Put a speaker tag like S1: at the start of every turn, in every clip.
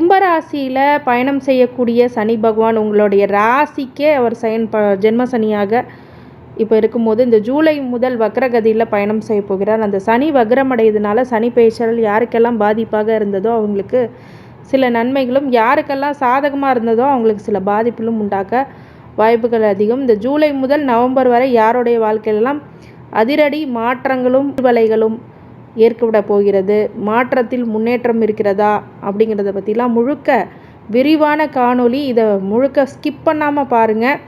S1: கும்பராசியில் பயணம் செய்யக்கூடிய சனி பகவான் உங்களுடைய ராசிக்கே அவர் சயன் ப ஜென்ம சனியாக இப்போ இருக்கும்போது இந்த ஜூலை முதல் வக்ரகதியில் பயணம் செய்ய போகிறார். அந்த சனி வக்ரமடையதுனால சனி பேச்சல் யாருக்கெல்லாம் பாதிப்பாக இருந்ததோ அவங்களுக்கு சில நன்மைகளும் யாருக்கெல்லாம் சாதகமாக இருந்ததோ அவங்களுக்கு சில பாதிப்பிலும் உண்டாக்க வாய்ப்புகள் அதிகம். இந்த ஜூலை முதல் நவம்பர் வரை யாருடைய வாழ்க்கையிலலாம் அதிரடி மாற்றங்களும் வலைகளும் ஏற்கவிட போகிறது மாற்றத்தில் முன்னேற்றம் இருக்கிறதா அப்படிங்கிறத பற்றிலாம் முழுக்க விரிவான காணொளி. இதை முழுக்க ஸ்கிப் பண்ணாமல் பாருங்கள்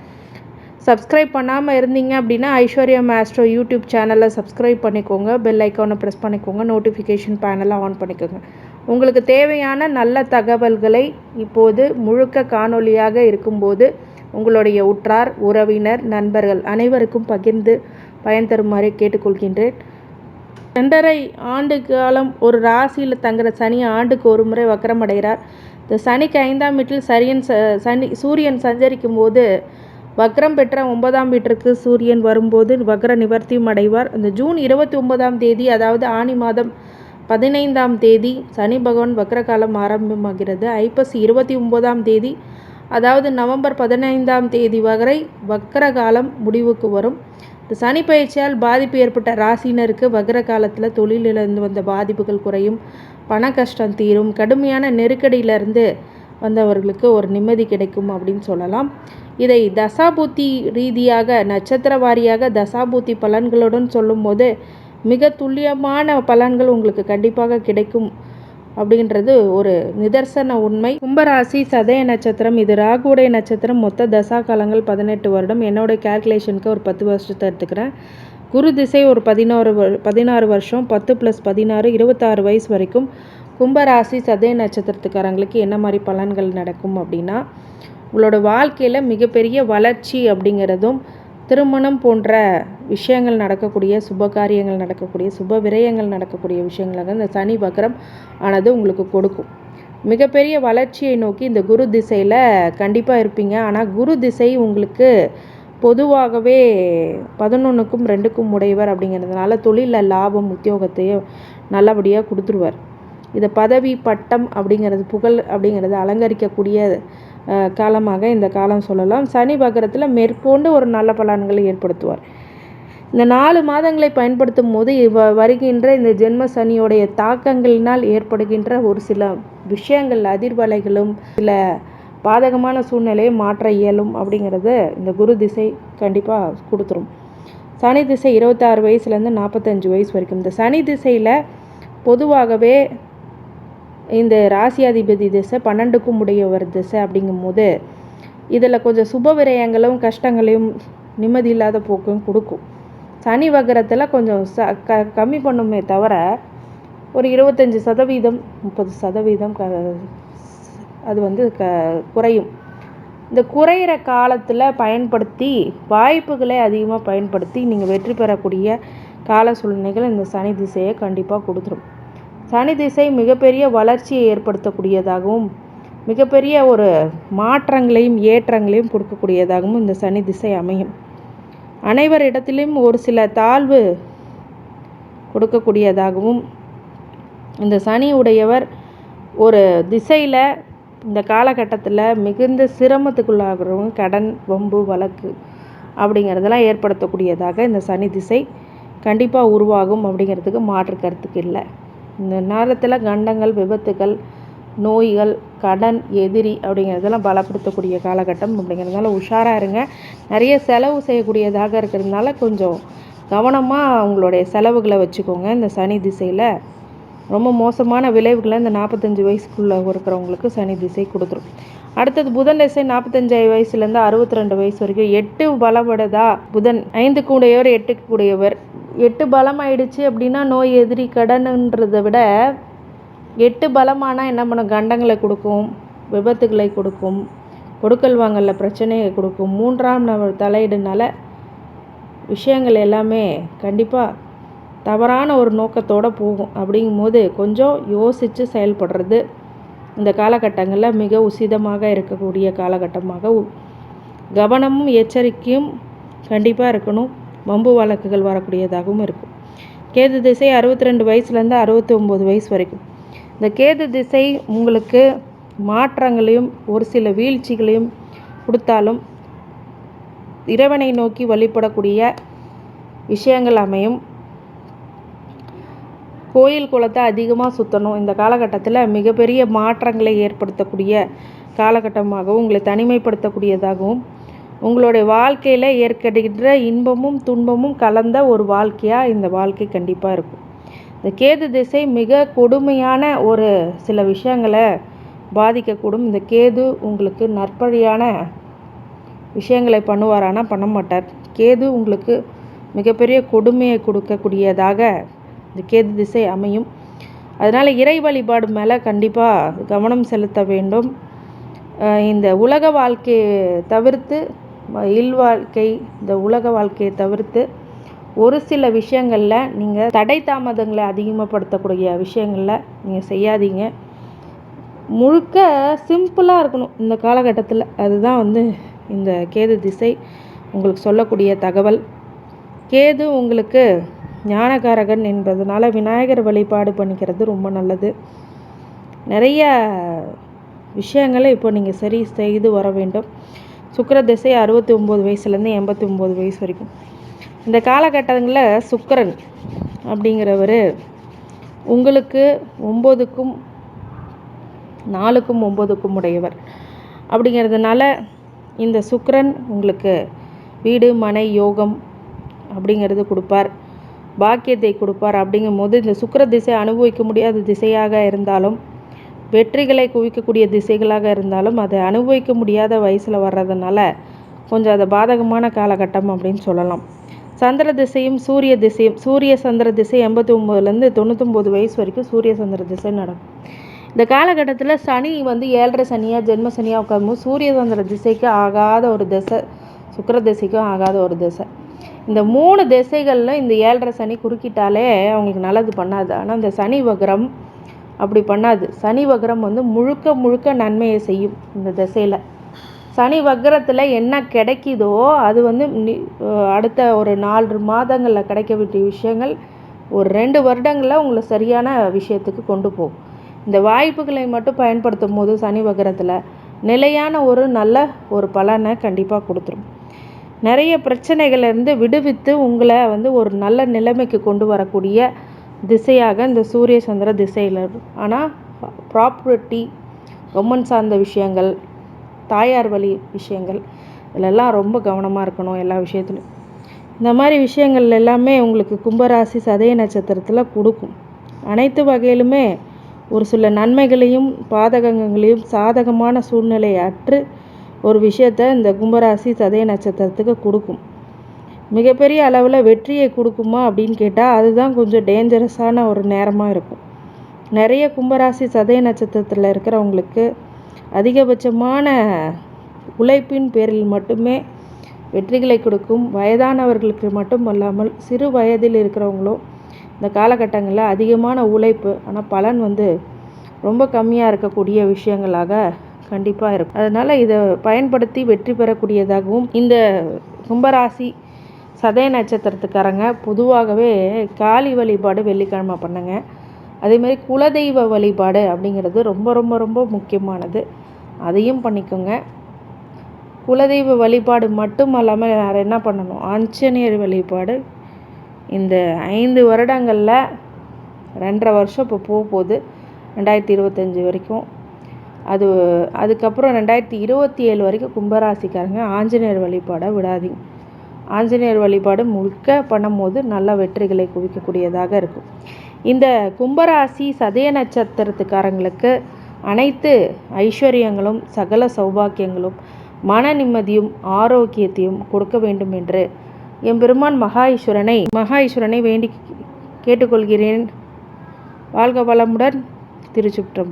S1: சப்ஸ்கிரைப் பண்ணாமல் இருந்தீங்க அப்படின்னா ஐஸ்வர்யா மேஸ்ட்ரோ யூடியூப் சேனலை சப்ஸ்கிரைப் பண்ணிக்கோங்க. பெல் ஐக்கானை ப்ரெஸ் பண்ணிக்கோங்க. நோட்டிஃபிகேஷன் பேனலை ஆன் பண்ணிக்கோங்க. உங்களுக்கு தேவையான நல்ல தகவல்களை இப்போது முழுக்க காணொலியாக இருக்கும்போது உங்களுடைய உற்றார் உறவினர் நண்பர்கள் அனைவருக்கும் பகிர்ந்து பயன் தருமாறு கேட்டுக்கொள்கின்றேன். ரெண்டரை ஆண்டு காலம் ஒரு ராசியில் தங்குற சனி ஆண்டுக்கு ஒரு முறை வக்கரமடைகிறார் இந்த சனிக்கு ஐந்தாம் வீட்டில் சரியன் ச சனி சூரியன் சஞ்சரிக்கும் போது வக்ரம் பெற்ற ஒன்பதாம் வீட்டிற்கு சூரியன் வரும்போது வக்ர நிவர்த்தியும் அடைவார். இந்த ஜூன் இருபத்தி ஒன்பதாம் தேதி அதாவது ஆனி மாதம் பதினைந்தாம் தேதி சனி பகவான் வக்ர காலம் ஆரம்பமாகிறது. ஐப்பசி இருபத்தி ஒன்பதாம் தேதி அதாவது நவம்பர் பதினைந்தாம் தேதி வரை வக்ர காலம் முடிவுக்கு வரும். இந்த சனி பயிற்சியால் பாதிப்பு ஏற்பட்ட ராசினருக்கு வக்ர காலத்தில் தொழிலிலிருந்து வந்த பாதிப்புகள் குறையும் பண கஷ்டம் தீரும் கடுமையான நெருக்கடியிலிருந்து வந்தவர்களுக்கு ஒரு நிம்மதி கிடைக்கும் அப்படின்னு சொல்லலாம். இதை தசாபூத்தி ரீதியாக நட்சத்திர வாரியாக தசாபூத்தி பலன்களுடன் சொல்லும்போது மிக துல்லியமான பலன்கள் உங்களுக்கு கண்டிப்பாக கிடைக்கும். அப்படின்றது ஒரு நிதர்சன உண்மை. கும்பராசி சதய நட்சத்திரம் இது ராகுடைய நட்சத்திரம். மொத்த தசா காலங்கள் பதினெட்டு வருடம். என்னோட கேல்குலேஷனுக்கு ஒரு பத்து வருஷத்தை எடுத்துக்கிறேன். குரு திசை ஒரு பதினோரு பதினாறு வருஷம். பத்து ப்ளஸ் பதினாறு இருபத்தாறு வயசு வரைக்கும் கும்பராசி சதய நட்சத்திரத்துக்காரங்களுக்கு என்ன மாதிரி பலன்கள் நடக்கும் அப்படின்னா உங்களோட வாழ்க்கையில் மிகப்பெரிய வளர்ச்சி அப்படிங்கிறதும் திருமணம் போன்ற விஷயங்கள் நடக்கக்கூடிய சுப காரியங்கள் நடக்கக்கூடிய சுப விரயங்கள் நடக்கக்கூடிய விஷயங்களாக இந்த சனி வக்ரம் ஆனது உங்களுக்கு கொடுக்கும். மிகப்பெரிய வளர்ச்சியை நோக்கி இந்த குரு திசையில் கண்டிப்பாக இருப்பீங்க. ஆனால் குரு திசை உங்களுக்கு பொதுவாகவே பதினொன்றுக்கும் ரெண்டுக்கும் உடையவர் அப்படிங்கிறதுனால தொழிலில் லாபம் உத்தியோகத்தையும் நல்லபடியாக கொடுத்துருவார். இதை பதவி பட்டம் அப்படிங்கிறது புகழ் அப்படிங்கிறது அலங்கரிக்கக்கூடிய காலமாக இந்த காலம் சொல்லலாம். சனி பகரத்தில் மேற்கொண்டு ஒரு நல்ல பலன்களை ஏற்படுத்துவார். இந்த நாலு மாதங்களை பயன்படுத்தும் போது இவ வருகின்ற இந்த ஜென்ம சனியோடைய தாக்கங்களினால் ஏற்படுகின்ற ஒரு சில விஷயங்கள் அதிர்வலைகளும் சில பாதகமான சூழ்நிலையை மாற்ற இயலும் அப்படிங்கிறத இந்த குரு திசை கண்டிப்பாக கொடுத்துரும். சனி திசை இருபத்தாறு வயசுலேருந்து நாற்பத்தஞ்சு வயசு வரைக்கும். இந்த சனி திசையில் பொதுவாகவே இந்த ராசியாதிபதி திசை பன்னெண்டுக்கும் உடையவர் திசை அப்படிங்கும்போது இதில் கொஞ்சம் சுப விரயங்களும் கஷ்டங்களையும் நிம்மதி இல்லாத போக்கும் கொடுக்கும். சனி வகரத்தில் கொஞ்சம் ச க கம்மி பண்ணுமே தவிர ஒரு இருபத்தஞ்சி சதவீதம் முப்பது சதவீதம் க அது வந்து க குறையும். இந்த குறையிற காலத்தில் பயன்படுத்தி வாய்ப்புகளை அதிகமாக பயன்படுத்தி நீங்கள் வெற்றி பெறக்கூடிய கால சூழ்நிலைகள் இந்த சனி திசையை கண்டிப்பாக கொடுத்துரும். சனி திசை மிகப்பெரிய வளர்ச்சியை ஏற்படுத்தக்கூடியதாகவும் மிகப்பெரிய ஒரு மாற்றங்களையும் ஏற்றங்களையும் கொடுக்கக்கூடியதாகவும் இந்த சனி திசை அமையும். அனைவரிடத்திலும் ஒரு சில தாழ்வு கொடுக்கக்கூடியதாகவும் இந்த சனி உடையவர் ஒரு திசையில் இந்த காலகட்டத்தில் மிகுந்த சிரமத்துக்குள்ளாகிறவங்க கடன் வம்பு வழக்கு அப்படிங்கிறதெல்லாம் ஏற்படுத்தக்கூடியதாக இந்த சனி திசை கண்டிப்பாக உருவாகும் அப்படிங்கிறதுக்கு மாற்று கருத்துக்கு இல்லை. இந்த நேரத்தில் கண்டங்கள் விபத்துகள் நோய்கள் கடன் எதிரி அப்படிங்கிறதெல்லாம் பலப்படுத்தக்கூடிய காலகட்டம் அப்படிங்கிறதுனால உஷாராக இருங்க. நிறைய செலவு செய்யக்கூடியதாக இருக்கிறதுனால கொஞ்சம் கவனமாக உங்களுடைய செலவுகளை வச்சுக்கோங்க. இந்த சனி திசையில் ரொம்ப மோசமான விளைவுகளை இந்த நாற்பத்தஞ்சு வயசுக்குள்ளே இருக்கிறவங்களுக்கு சனி திசை கொடுத்துரும். அடுத்தது புதன் திசை நாற்பத்தஞ்சு வயசுலேருந்து அறுபத்தி ரெண்டு வயசு வரைக்கும் எட்டு பலப்படதா? புதன் ஐந்து கூடையவர் எட்டுக்கு கூடையவர் எட்டு பலம் ஆயிடுச்சு அப்படின்னா நோய் எதிரி கடனுன்றதை விட எட்டு பலமானால் என்ன பண்ணும்? கண்டங்களை கொடுக்கும் விபத்துகளை கொடுக்கும் கொடுக்கல் வாங்கலில் பிரச்சனையை கொடுக்கும். மூன்றாம் நபர் தலையிடுனால விஷயங்கள் எல்லாமே கண்டிப்பாக தவறான ஒரு நோக்கத்தோடு போகும். அப்படிங்கும்போது கொஞ்சம் யோசித்து செயல்படுறது இந்த காலகட்டங்களில் மிக உசிதமாக இருக்கக்கூடிய காலகட்டமாக கவனமும் எச்சரிக்கையும் கண்டிப்பாக இருக்கணும். வம்பு வழக்குகள் வரக்கூடியதாகவும் இருக்கும். கேது திசை அறுபத்தி ரெண்டு வயசுலேருந்து அறுபத்தி ஒம்பது வயசு வரைக்கும். இந்த கேது திசை உங்களுக்கு மாற்றங்களையும் ஒரு சில வீழ்ச்சிகளையும் கொடுத்தாலும் இறைவனை நோக்கி வழிபடக்கூடிய விஷயங்கள் அமையும். கோயில் குளத்தை அதிகமாக சுற்றணும் இந்த காலகட்டத்தில் மிகப்பெரிய மாற்றங்களை ஏற்படுத்தக்கூடிய காலகட்டமாகவும் உங்களை தனிமைப்படுத்தக்கூடியதாகவும் உங்களுடைய வாழ்க்கையில் ஏற்படுகின்ற இன்பமும் துன்பமும் கலந்த ஒரு வாழ்க்கையாக இந்த வாழ்க்கை கண்டிப்பாக இருக்கும். இந்த கேது திசை மிக கொடுமையான ஒரு சில விஷயங்களை பாதிக்கக்கூடும். இந்த கேது உங்களுக்கு நற்பழியான விஷயங்களை பண்ணுவாரானா பண்ண மாட்டார். கேது உங்களுக்கு மிகப்பெரிய கொடுமையை கொடுக்கக்கூடியதாக இந்த கேது திசை அமையும். அதனால் இறை வழிபாடு மேலே கண்டிப்பாக கவனம் செலுத்த வேண்டும். இந்த உலக வாழ்க்கையை தவிர்த்து ம- இல்வாழ்க்கை இந்த உலக வாழ்க்கையை தவிர்த்து ஒரு சில விஷயங்களில் நீங்கள் தடை தாமதங்களை அதிகமாகப்படுத்தக்கூடிய விஷயங்களில் நீங்கள் செய்யாதீங்க. முழுக்க சிம்பிளாக இருக்கணும் இந்த காலகட்டத்தில். அதுதான் வந்து இந்த கேது திசை உங்களுக்கு சொல்லக்கூடிய தகவல். கேது உங்களுக்கு ஞானகாரகன் என்பதனால விநாயகர் வழிபாடு பண்ணிக்கிறது ரொம்ப நல்லது. நிறைய விஷயங்களை இப்போ நீங்கள் சரி செய்து வர வேண்டும். சுக்கர திசை அறுபத்தி ஒம்பது வயசுலேருந்து எண்பத்தி ஒம்பது வயசு வரைக்கும். இந்த காலகட்டங்களில் சுக்கரன் அப்படிங்கிறவர் உங்களுக்கு ஒம்போதுக்கும் நாலுக்கும் ஒம்போதுக்கும் உடையவர். அப்படிங்கிறதுனால இந்த சுக்கரன் உங்களுக்கு வீடு மனை யோகம் அப்படிங்கிறது கொடுப்பார். பாக்கியத்தை கொடுப்பார். அப்படிங்கும்போது இந்த சுக்கர திசை அனுபவிக்க முடியாத திசையாக இருந்தாலும் வெற்றிகளை குவிக்கக்கூடிய திசைகளாக இருந்தாலும் அதை அனுபவிக்க முடியாத வயசில் வர்றதுனால கொஞ்சம் அது பாதகமான காலகட்டம் அப்படின்னு சொல்லலாம். சந்திர திசையும் சூரிய திசையும் சூரிய சந்திர திசை எண்பத்தி ஒம்போதுலேருந்து தொண்ணூத்தொம்பது வயசு வரைக்கும் சூரிய சந்திர திசை நடக்கும். இந்த காலகட்டத்தில் சனி வந்து ஏழரை சனியாக ஜென்ம சனியாக உட்காரும்போது சூரிய சந்திர திசைக்கு ஆகாத ஒரு திசை சுக்கர திசைக்கும் ஆகாத ஒரு திசை. இந்த மூணு திசைகளில் இந்த ஏழரை சனி குறுக்கிட்டாலே அவங்களுக்கு நல்லது பண்ணாது. ஆனால் இந்த சனி வக்ரம் அப்படி பண்ணாது. சனி வக்ரம் வந்து முழுக்க முழுக்க நன்மையை செய்யும் இந்த திசையில். சனி வக்ரத்தில் என்ன கிடைக்குதோ அது வந்து நி- அடுத்த ஒரு நாலு மாதங்களில் கிடைக்க வேண்டிய விஷயங்கள் ஒரு ரெண்டு வருடங்களில் உங்களை சரியான விஷயத்துக்கு கொண்டு போகும். இந்த வாய்ப்புகளை மட்டும் பயன்படுத்தும் போது சனி வக்ரத்தில் நிலையான ஒரு நல்ல ஒரு பலனை கண்டிப்பாக கொடுத்துரும். நிறைய பிரச்சனைகளிலிருந்து விடுவித்து உங்களை வந்து ஒரு நல்ல நிலைமைக்கு கொண்டு வரக்கூடிய திசையாக இந்த சூரிய சந்திர திசையில் ஆனால் ப்ராப்பர்ட்டி கவர்மெண்ட் சார்ந்த விஷயங்கள் தாயார் வழி விஷயங்கள் இதிலெல்லாம் ரொம்ப கவனமாக இருக்கணும் எல்லா விஷயத்துலையும். இந்த மாதிரி விஷயங்கள் எல்லாமே உங்களுக்கு கும்பராசி சதய நட்சத்திரத்தில் கொடுக்கும். அனைத்து வகையிலுமே ஒரு சில நன்மைகளையும் பாதகங்களையும் சாதகமான சூழ்நிலையை அற்று ஒரு விஷயத்தை இந்த கும்பராசி சதய நட்சத்திரத்துக்கு கொடுக்கும். மிகப்பெரிய அளவில் வெற்றியை கொடுக்குமா அப்படின்னு கேட்டால் அதுதான் கொஞ்சம் டேஞ்சரஸான ஒரு நேரமாக இருக்கும். நிறைய கும்பராசி சதய நட்சத்திரத்தில் இருக்கிறவங்களுக்கு அதிகபட்சமான உழைப்பின் பேரில் மட்டுமே வெற்றிகளை கொடுக்கும். வயதானவர்களுக்கு மட்டும் அல்லாமல் சிறு வயதில் இருக்கிறவங்களும் இந்த காலகட்டங்களில் அதிகமான உழைப்பு ஆனால் பலன் வந்து ரொம்ப கம்மியாக இருக்கக்கூடிய விஷயங்களாக கண்டிப்பாக இருக்கும். அதனால் இதை பயன்படுத்தி வெற்றி பெறக்கூடியதாகவும் இந்த கும்பராசி சதய நட்சத்திரத்துக்காரங்க பொதுவாகவே காளி வழிபாடு வெள்ளிக்கிழமை பண்ணுங்க. அதேமாரி குலதெய்வ வழிபாடு அப்படிங்கிறது ரொம்ப ரொம்ப ரொம்ப முக்கியமானது. அதையும் பண்ணிக்கோங்க. குலதெய்வ வழிபாடு மட்டும் இல்லாமல் வேறு என்ன பண்ணணும்? ஆஞ்சநேயர் வழிபாடு. இந்த ஐந்து வருடங்களில் ரெண்டரை வருஷம் இப்போ போக போகுது. ரெண்டாயிரத்தி இருபத்தஞ்சி வரைக்கும். அது அதுக்கப்புறம் ரெண்டாயிரத்தி இருபத்தி ஏழு வரைக்கும் கும்பராசிக்காரங்க ஆஞ்சநேயர் வழிபாடை விடாதீங்க. ஆஞ்சநேயர் வழிபாடு முழுக்க பண்ணும்போது நல்ல வெற்றிகளை குவிக்கக்கூடியதாக இருக்கும். இந்த கும்பராசி சதய நட்சத்திரத்துக்காரங்களுக்கு அனைத்து ஐஸ்வர்யங்களும் சகல சௌபாக்கியங்களும் மன நிம்மதியும் ஆரோக்கியத்தையும் கொடுக்க வேண்டும் என்று எம்பெருமான் மகா ஈஸ்வரனை மகா ஈஸ்வரனை வேண்டி கேட்டுக்கொள்கிறேன். வாழ்க வளமுடன் திருச்சிற்றம்பலம்.